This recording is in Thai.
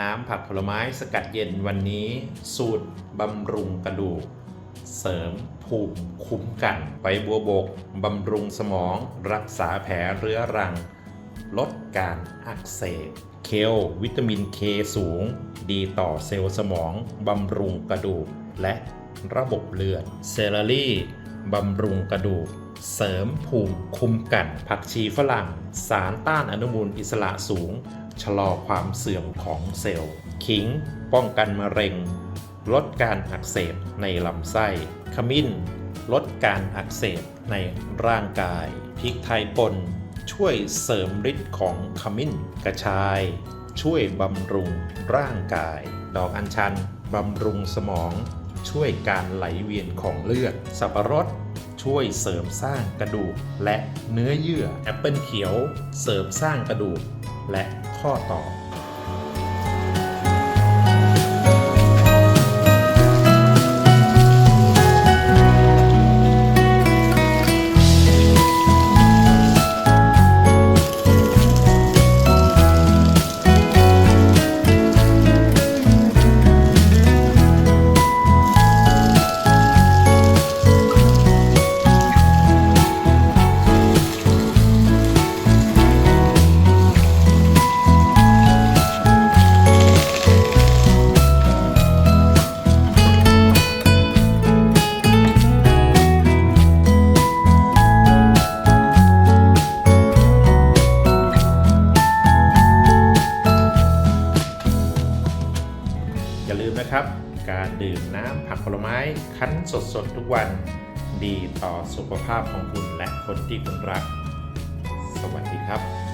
น้ำผักผลไม้สกัดเย็นวันนี้ สูตรบำรุงกระดูก เสริมภูมิคุ้มกันไปบัวบกบำรุงสมอง รักษาแผลเรื้อรัง ลดการอักเสบ เคลวิตามินเคสูง ดีต่อเซลล์สมองบำรุงกระดูก และระบบเลือดเซลลารี่บำรุงกระดูก เสริมภูมิคุ้มกัน ผักชีฝรั่ง สารต้านอนุมูลอิสระสูง ชะลอความเสื่อมของเซลล์ ขิง ป้องกันมะเร็ง ลดการอักเสบในลำไส้ ขมิ้น ลดการอักเสบในร่างกาย พริกไทยป่น ช่วยเสริมฤทธิ์ของขมิ้น กระชาย ช่วยบำรุงร่างกาย ดอกอัญชัน บำรุงสมอง ช่วยการไหลเวียนของเลือด สับปะรด ช่วยเสริมสร้างกระดูก และเนื้อเยื่อแอปเปิลเขียว เสริมสร้างกระดูก และข้อต่อ ลืมนะครับ การดื่มน้ำผักผลไม้คั้นสดๆ ทุกวัน ดีต่อสุขภาพของคุณและคนที่คุณรัก สวัสดีครับ